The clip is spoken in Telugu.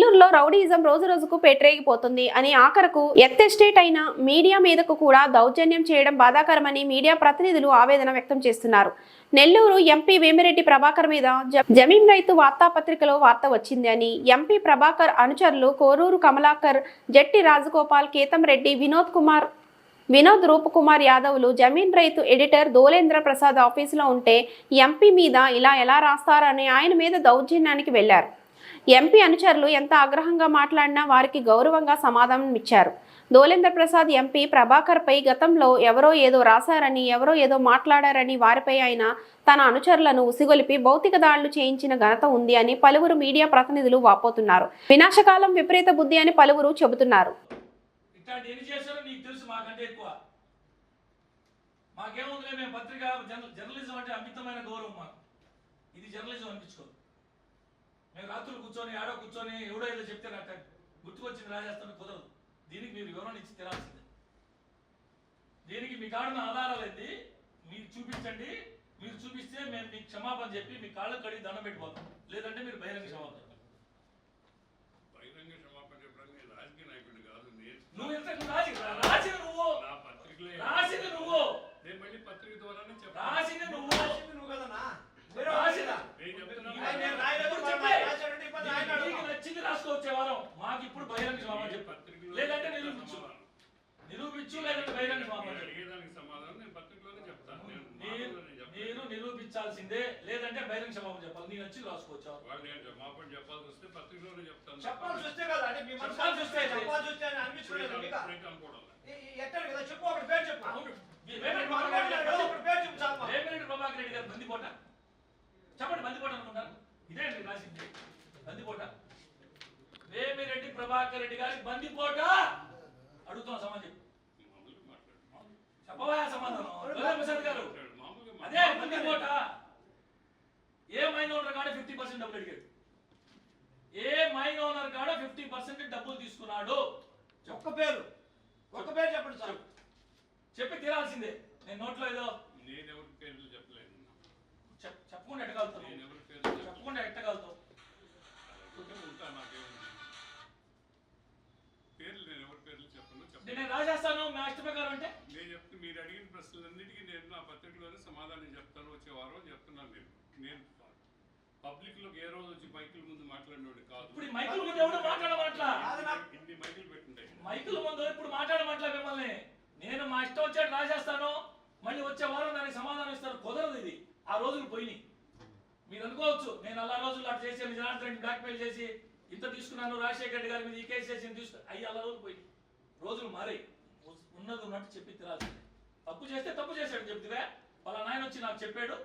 నెల్లూరులో రౌడీయిజం రోజు రోజుకు పెట్టరేగిపోతుంది అని ఆఖరకు ఎత్తెస్టేట్ అయిన మీడియా మీదకు కూడా దౌర్జన్యం చేయడం బాధాకరమని మీడియా ప్రతినిధులు ఆవేదన వ్యక్తం చేస్తున్నారు. నెల్లూరు ఎంపీ వేమిరెడ్డి ప్రభాకర్ మీద జ- రైతు వార్తాపత్రికలో వార్త వచ్చింది అని ఎంపీ ప్రభాకర్ అనుచరులు కోరూరు కమలాకర్ జట్టి రాజగోపాల్ కేతం రెడ్డి వినోద్ కుమార్ వినోద్ రూపకుమార్ యాదవ్లు జమీన్ రైతు ఎడిటర్ దోలేంద్ర ప్రసాద్ ఆఫీసులో ఉంటే ఎంపీ మీద ఇలా ఎలా రాస్తారని ఆయన మీద దౌర్జన్యానికి వెళ్ళారు ఎంపీ అనుచరులు ఎంత ఆగ్రహంగా మాట్లాడినా వారికి గౌరవంగా సమాధానం ఇచ్చారు. దోలేంద్ర ప్రసాద్ ఎంపీ ప్రభాకర్పై గతంలో ఎవరో ఏదో రాశారని ఎవరో ఏదో మాట్లాడారని వారిపై ఆయన తన అనుచరులను ఉసిగొలిపి భౌతిక దాడులు చేయించిన ఘనత ఉంది అని పలువురు మీడియా ప్రతినిధులు వాపోతున్నారు. వినాశకాలం విపరీత బుద్ధి అని పలువురు చెబుతున్నారు. మాకేముందిలే మేము పత్రిక జర్నలిజం అంటే అమితమైన గౌరవం మాకు. ఇది జర్నలిజం అనిపించుకోదు. మేము రాత్రులు కూర్చొని ఆడో కూర్చొని ఎవడో ఏదో చెప్తే నాకు గుర్తుకొచ్చింది రాజేస్తాను కుదరదు. దీనికి మీరు వివరణ ఇచ్చి తినాల్సిందే దీనికి మీ కాడున్న ఆధారాలు ఏంది? మీరు చూపించండి. మీరు చూపిస్తే మేము మీకు క్షమాపణ చెప్పి మీ కాళ్ళకు కడిగి దండం పెట్టిపోతాం. లేదంటే మీరు బహిరంగ క్షమాపణ. బహిరంగ క్షమాపణ చెప్పడానికి రాజకీయ కాదు నువ్వు ఎంత నువ్వు రాసి రాసిన నువ్వు నా పత్రికలే రాసింది నువ్వు నేను మళ్ళీ పత్రిక ద్వారానే చెప్తాను రాసింది నువ్వు నువ్వు కదన్నా రాసిన నేను చెప్తున్నాను ఆయన నేను రాయలేదు, ఇప్పుడు మరి చెప్పే. రాశాడంటే ఇబ్బంది ఆయన నీకు అడగాలి. నచ్చింది రాసుకోవచ్చే మాకు ఇప్పుడు బహిరంగ క్షమాపణ చెప్పు పత్రికలో లేదంటే నిరూపించు. నిరూపించు లేదంటే బహిరంగ సమాధానం నేను నేను నిరూపించాల్సిందే లేదంటే బహిరంగ క్షమాపణ చెప్పాలి. నీ నచ్చింది రాసుకోవచ్చు? నేను చెప్పాల్సి వస్తే పత్రికలోనే చెప్తాను. చెప్పాల్సి వస్తే కదా చెప్పాల్సి వస్తే చెప్పాల్సి వస్తే ఎట్టారు చెప్పు ఒకటి పేరు చెప్పు. పేరు ప్రభాకర్ రెడ్డి గారు? బందిపోట. చెప్పండి బందిపోట అనుకుంటారు? ఇదే అండి రాసింది బందిపోట. వేమిరెడ్డి ప్రభాకర్ రెడ్డి గారి బందిపోట. అడుగుతున్నా సమాజం చెప్పవా సమాధానం? ప్రసాద్ గారు. అదే బందిపోట. ఏ మైన్ ఓనర్ కాడ ఫిఫ్టీ పర్సెంట్ డబ్బులు అడిగాడు? ఏ మైన్ ఓనర్ కాడ ఫిఫ్టీ పర్సెంట్ డబ్బులు తీసుకున్నాడు? ఒక్క పేరు. ఒక్క పేరు చెప్పండి సార్. చెప్పు. తీరాల్సిందే. నేను నోట్లో ఏదో నేను ఎవరి పేర్లు చెప్పలేదు చెప్- చెప్పకుండా నేను రాసేస్తాను మా ఇష్ట ప్రకారం అంటే? నేను చెప్తే మీరు అడిగిన ప్రశ్నలన్నిటికీ నేను నా పత్రికలోనే సమాధానం చెప్తాను వచ్చే వారం చెప్తున్నాను నేను. నేను పబ్లిక్లోకి ఏ రోజు వచ్చి మైకుల ముందు మాట్లాడినోడు కాదు. ఇప్పుడు మైకుల ముందు ఎవడు మాట్లాడమట్లా ఇన్ని మైకులు పెట్టుంటాయి మైకుల ముందు ఇప్పుడు మాట్లాడమట్లా మిమ్మల్ని? నేను మా ఇష్టం వచ్చేట్టు రాసేస్తాను మళ్ళీ వచ్చే వారం దానికి సమాధానం ఇస్తారు కుదరదు ఇది. ఆ రోజులు పోయినాయి. మీరు అనుకోవచ్చు నేను అలా రోజులు అటు చేసి జనార్దన్ రెడ్డి బ్లాక్మెయిల్ చేసి ఇంత తీసుకున్నాను రాజశేఖర రెడ్డి గారి మీద ఈ కేసు చేసి తీసుకు అయ్యి అలా రోజులు పోయి రోజులు మారి ఉన్నది ఉన్నట్టు చెప్పి తిరాల్సిందే తప్పు చేస్తే తప్పు చేశాడు చెప్తివే వాళ్ళ నాయన వచ్చి నాకు చెప్పాడు